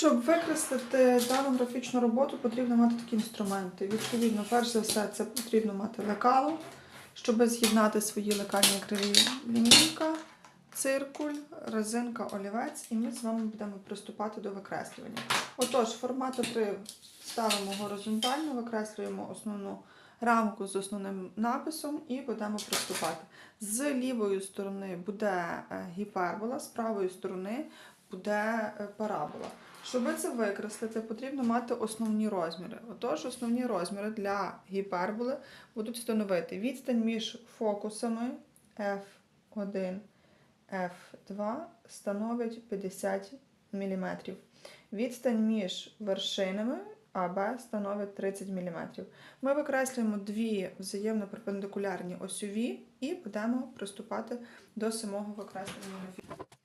Щоб використати дану графічну роботу, потрібно мати такі інструменти. Відповідно, перш за все, це потрібно мати лекало, щоб з'єднати свої лекальні криві лінійка, циркуль, резинка, олівець, і ми з вами будемо приступати до викреслювання. Отож, формат 3 ставимо горизонтально, викреслюємо основну рамку з основним написом і будемо приступати. З лівої сторони буде е, гіпербола, з правої сторони буде е, парабола. Щоб це викреслити, потрібно мати основні розміри. Отож, основні розміри для гіперболи будуть становити відстань між фокусами F1, F2 становить 50 мм. Відстань між вершинами АБ становить 30 мм. Ми викреслюємо дві взаємно перпендикулярні осьові і будемо приступати до самого викреслення графіки.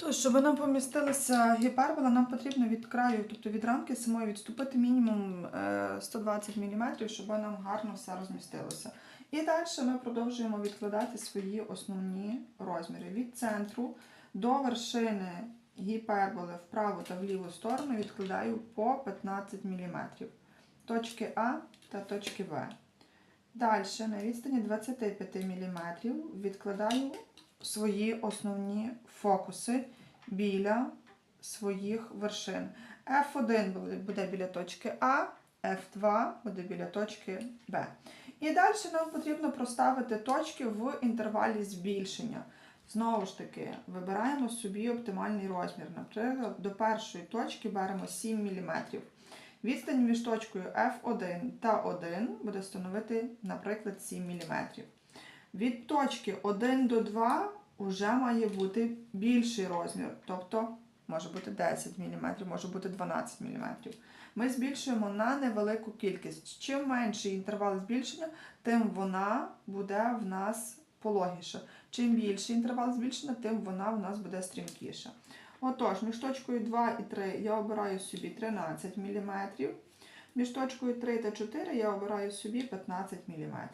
Тож, щоб нам помістилася гіпербола, нам потрібно від краю, тобто від рамки самої відступити мінімум е, 120 мм, щоб нам гарно все розмістилося. І далі ми продовжуємо відкладати свої основні розміри. Від центру до вершини гіперболи в праву та в ліву сторону відкладаю по 15 мм. Точки А та точки В. Далі на відстані 25 мм відкладаю свої основні фокуси біля своїх вершин. F1 буде- біля точки А, F2 буде біля точки Б. І далі нам потрібно проставити точки в інтервалі збільшення. Знову ж таки, вибираємо собі оптимальний розмір. Наприклад, до першої точки беремо 7 мм. Відстань між точкою F1 та 1 буде становити, наприклад, 7 мм. Від точки 1 до 2 вже має бути більший розмір, тобто може бути 10 мм, може бути 12 мм. Ми збільшуємо на невелику кількість. Чим менший інтервал збільшення, тим вона буде в нас пологіша. Чим більший інтервал збільшення, тим вона в нас буде стрімкіша. Отож, між точкою 2 і 3 я обираю собі 13 мм. Між точкою 3 та 4 я обираю собі 15 мм.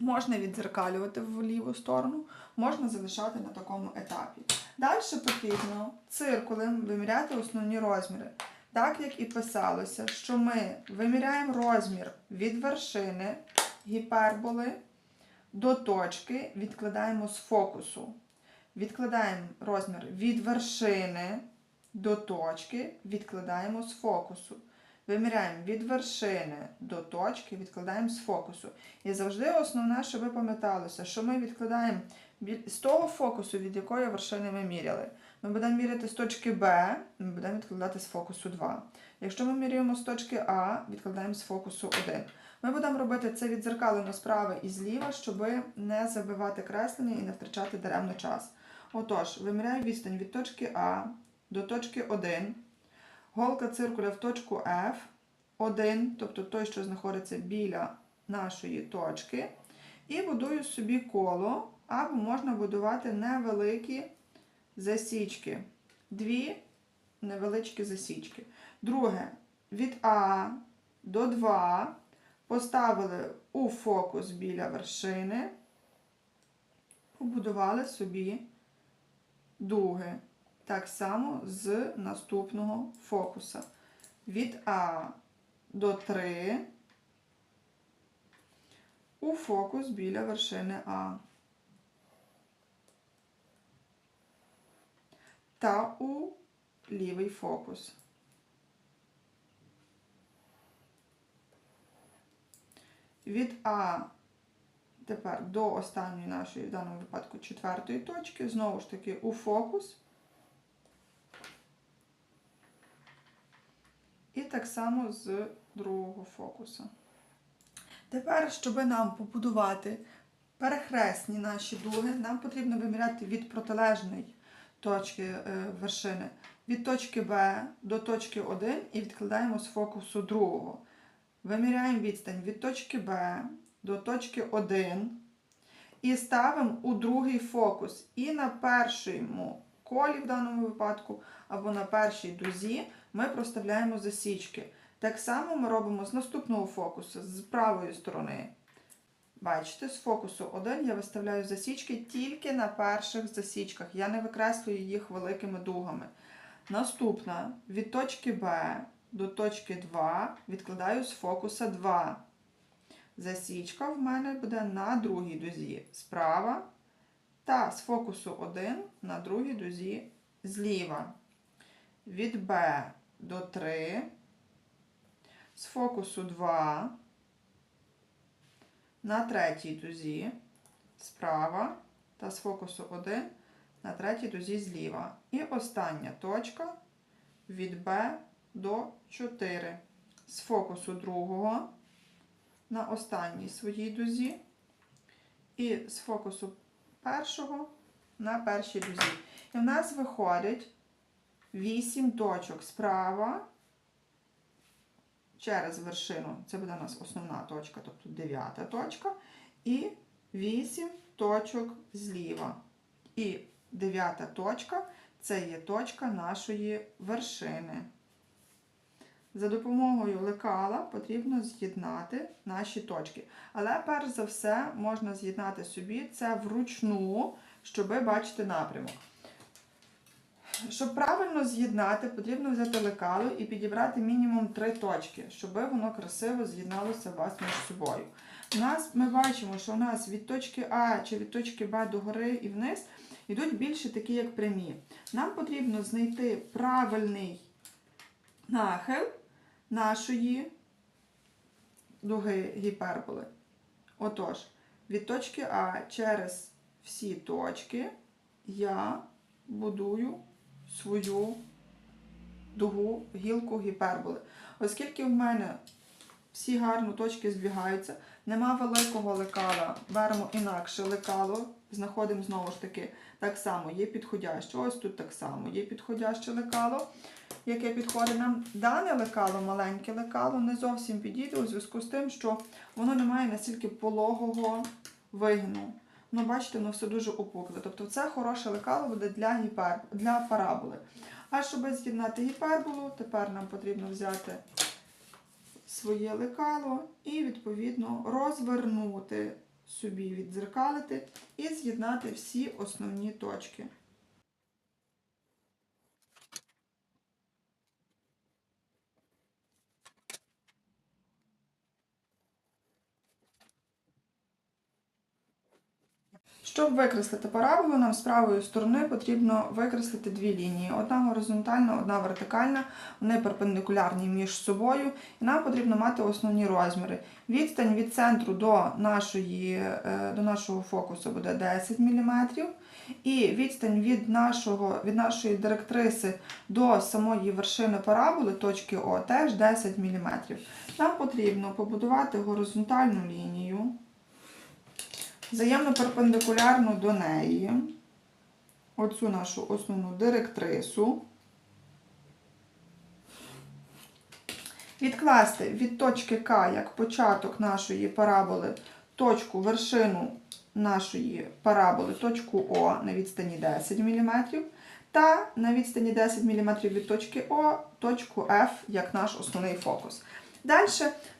Можна відзеркалювати в ліву сторону, можна залишати на такому етапі. Далі потрібно циркулем виміряти основні розміри. Так як і писалося, що ми виміряємо розмір від вершини гіперболи до точки, відкладаємо з фокусу. Відкладаємо розмір від вершини до точки, відкладаємо з фокусу. Виміряємо від вершини до точки, відкладаємо з фокусу. І завжди основне, щоб ви пам'яталося, що ми відкладаємо з того фокусу, від якої вершини ми міряли. Ми будемо міряти з точки Б, ми будемо відкладати з фокусу 2. Якщо ми міряємо з точки А, відкладаємо з фокусу 1. Ми будемо робити це відзеркалено справа і зліва, щоб не забивати креслення і не втрачати даремно час. Отож, виміряю відстань від точки А до точки 1. Голка циркуля в точку F, 1, тобто той, що знаходиться біля нашої точки. І будую собі коло, або можна будувати невеликі засічки. Дві невеличкі засічки. Друге, від А до 2 поставили у фокус біля вершини, побудували собі дуги. Так само з наступного фокуса. Від А до 3 у фокус біля вершини А. Та у лівий фокус. Від А тепер до останньої нашої, в даному випадку, четвертої точки, знову ж таки, у фокус. Так само з другого фокуса. Тепер, щоб нам побудувати перехресні наші дуги, нам потрібно виміряти від протилежної точки е, вершини, від точки Б до точки 1 і відкладаємо з фокусу другого. Виміряємо відстань від точки Б до точки 1 і ставимо у другий фокус. І на першому колі в даному випадку, або на першій дузі ми проставляємо засічки. Так само ми робимо з наступного фокусу, з правої сторони. Бачите, з фокусу 1 я виставляю засічки тільки на перших засічках. Я не викреслюю їх великими дугами. Наступна від точки Б до точки 2 відкладаю з фокуса 2. Засічка в мене буде на другій дузі справа та з фокусу 1 на другій дузі зліва. Від Б до 3, з фокусу 2 на третій дузі справа та з фокусу 1 на третій дузі зліва. І остання точка від Б до 4 з фокусу другого на останній своїй дузі і з фокусу першого на першій дузі. І в нас виходить 8 точок справа через вершину. Це буде у нас основна точка, тобто дев'ята точка. І 8 точок зліва. І дев'ята точка це є точка нашої вершини. За допомогою лекала потрібно з'єднати наші точки. Але перш за все можна з'єднати собі це вручну, щоб бачити напрямок. Щоб правильно з'єднати, потрібно взяти лекало і підібрати мінімум три точки, щоб воно красиво з'єдналося вас між собою. У нас ми бачимо, що у нас від точки А чи від точки Б до гори і вниз йдуть більше такі, як прямі. Нам потрібно знайти правильний нахил нашої дуги гіперболи. Отож, від точки А через всі точки я будую свою дугу, гілку гіперболи. Оскільки в мене всі гарно точки збігаються, нема великого лекала, беремо інакше лекало, знаходимо знову ж таки так само, є підходяще. Ось тут так само є підходяще лекало, яке підходить нам. Дане лекало, маленьке лекало, не зовсім підійде у зв'язку з тим, що воно не має настільки пологого вигину. Ну, бачите, воно все дуже опукле. Тобто це хороше лекало буде для, гіпер... для параболи. А щоб з'єднати гіперболу, тепер нам потрібно взяти своє лекало і, відповідно, розвернути собі, віддзеркалити і з'єднати всі основні точки. Щоб викреслити параболу, нам з правої сторони потрібно викреслити дві лінії: одна горизонтальна, одна вертикальна, вони перпендикулярні між собою. І нам потрібно мати основні розміри. Відстань від центру до, нашої, е, до нашого фокусу буде 10 мм. І відстань від, нашого, від нашої директриси до самої вершини параболи, точки О, теж 10 мм. Нам потрібно побудувати горизонтальну лінію взаємно перпендикулярну до неї, оцю нашу основну директрису. Відкласти від точки К як початок нашої параболи точку вершину нашої параболи, точку О на відстані 10 мм, та на відстані 10 мм від точки О точку F як наш основний фокус. Далі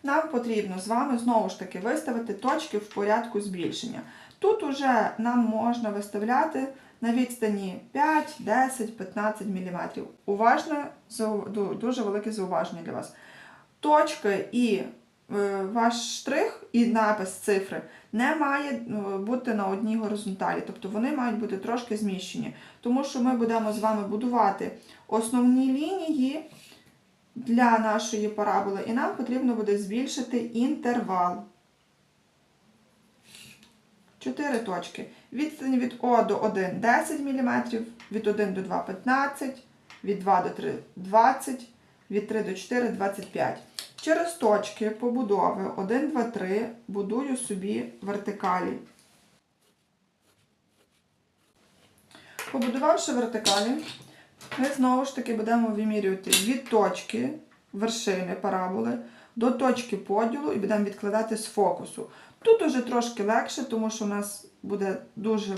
нам потрібно з вами знову ж таки виставити точки в порядку збільшення. Тут уже нам можна виставляти на відстані 5, 10, 15 мм. Уважне, дуже велике зауваження для вас. Точки і е, ваш штрих і напис цифри не має е, бути на одній горизонталі, тобто вони мають бути трошки зміщені. Тому що ми будемо з вами будувати основні лінії для нашої параболи, і нам потрібно буде збільшити інтервал. Чотири точки. Відстань від О до 1 10 мм, від 1 до 2 15, від 2 до 3 20, від 3 до 4 25. Через точки побудови 1, 2, 3 будую собі вертикалі. Побудувавши вертикалі, ми знову ж таки будемо вимірювати від точки вершини параболи до точки поділу і будемо відкладати з фокусу. Тут уже трошки легше, тому що у нас буде дуже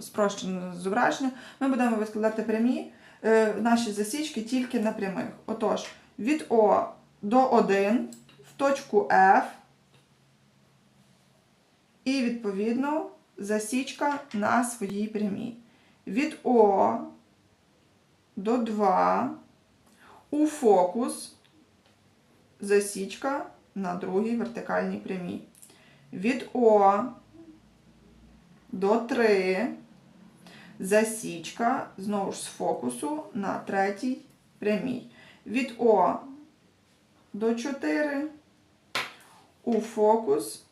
спрощене зображення. Ми будемо відкладати прямі е, наші засічки тільки на прямих. Отож, від О до 1 в точку F і відповідно засічка на своїй прямій. Від О до 2 у фокус засічка на другій вертикальній прямій. Від О до 3 засічка знову ж з фокусу на третій прямій. Від О до 4 у фокус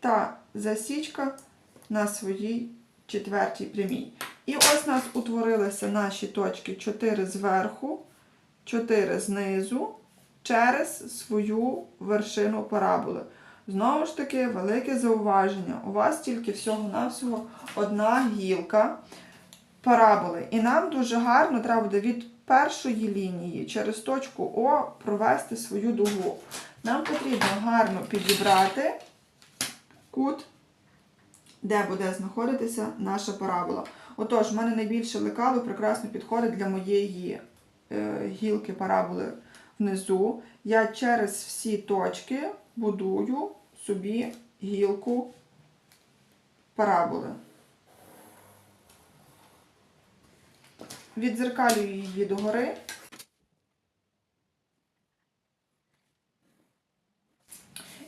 та засічка на своїй четвертій прямій. І ось у нас утворилися наші точки 4 зверху, 4 знизу через свою вершину параболи. Знову ж таки, велике зауваження. У вас тільки всього-навсього одна гілка параболи. І нам дуже гарно треба буде від першої лінії через точку О провести свою дугу. Нам потрібно гарно підібрати кут, де буде знаходитися наша парабола. Отож, в мене найбільше лекало прекрасно підходить для моєї е, гілки параболи внизу. Я через всі точки будую собі гілку параболи. Відзеркалюю її догори.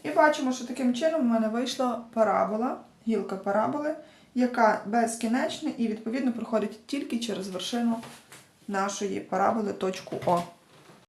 І бачимо, що таким чином в мене вийшла парабола, гілка параболи, яка безкінечна і відповідно проходить тільки через вершину нашої параболи точку О.